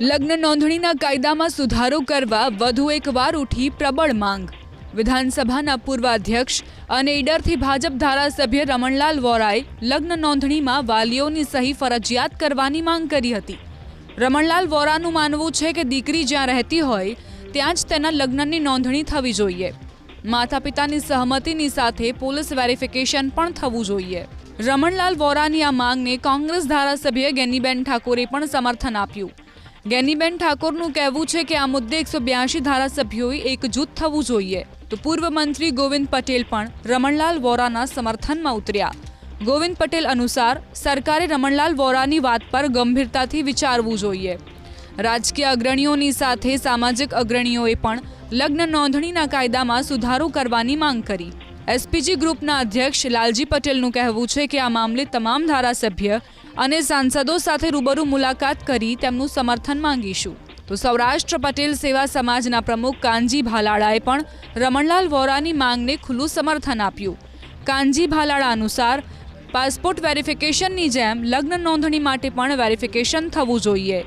લગ્ન નોંધણીના કાયદામાં સુધારો કરવા વધુ એકવાર ઉઠી પ્રબળ માંગ. વિધાનસભાના પૂર્વાધ્યક્ષ અને ઈડરથી ભાજપ ધારાસભ્ય રમણલાલ વોરાએ લગ્ન નોંધણીમાં વાલીઓની સહી ફરજિયાત કરવાની માંગ કરી હતી. રમણલાલ વોરાનું માનવું છે કે દીકરી જ્યાં રહેતી હોય, ત્યાં જ તેના લગ્નની નોંધણી થવી જોઈએ. માતા પિતાની સહમતિની સાથે પોલીસ વેરિફિકેશન પણ થવું જોઈએ. રમણલાલ વોરાની આ માંગને કોંગ્રેસ ધારાસભ્ય ગેનીબેન ઠાકોરે પણ સમર્થન આપ્યું. ગેનીબેન ઠાકોરનું કહેવું છે કે આ મુદ્દે એકસો બ્યાસી ધારાસભ્યોએ એકજૂથ થવું જોઈએ. તો પૂર્વ મંત્રી ગોવિંદ પટેલ પણ રમણલાલ વોરાના સમર્થનમાં ઉતર્યા. ગોવિંદ પટેલ અનુસાર, સરકારે રમણલાલ વોરાની વાત પર ગંભીરતાથી વિચારવું જોઈએ. રાજકીય અગ્રણીઓની સાથે સામાજિક અગ્રણીઓએ પણ લગ્ન નોંધણીના કાયદામાં સુધારો કરવાની માંગ કરી. એસપીજી ગ્રુપના અધ્યક્ષ લાલજી પટેલનું કહેવું છે કે આ મામલે તમામ ધારાસભ્ય અને સાંસદો સાથે રૂબરૂ મુલાકાત કરી તેમનું સમર્થન માંગીશું. તો સૌરાષ્ટ્ર પટેલ સેવા સમાજના પ્રમુખ કાનજી ભાલાળાએ પણ રમણલાલ વોરાની માંગને ખુલ્લું સમર્થન આપ્યું. કાનજી ભાલાળા અનુસાર, પાસપોર્ટ વેરિફિકેશનની જેમ લગ્ન નોંધણી માટે પણ વેરિફિકેશન થવું જોઈએ.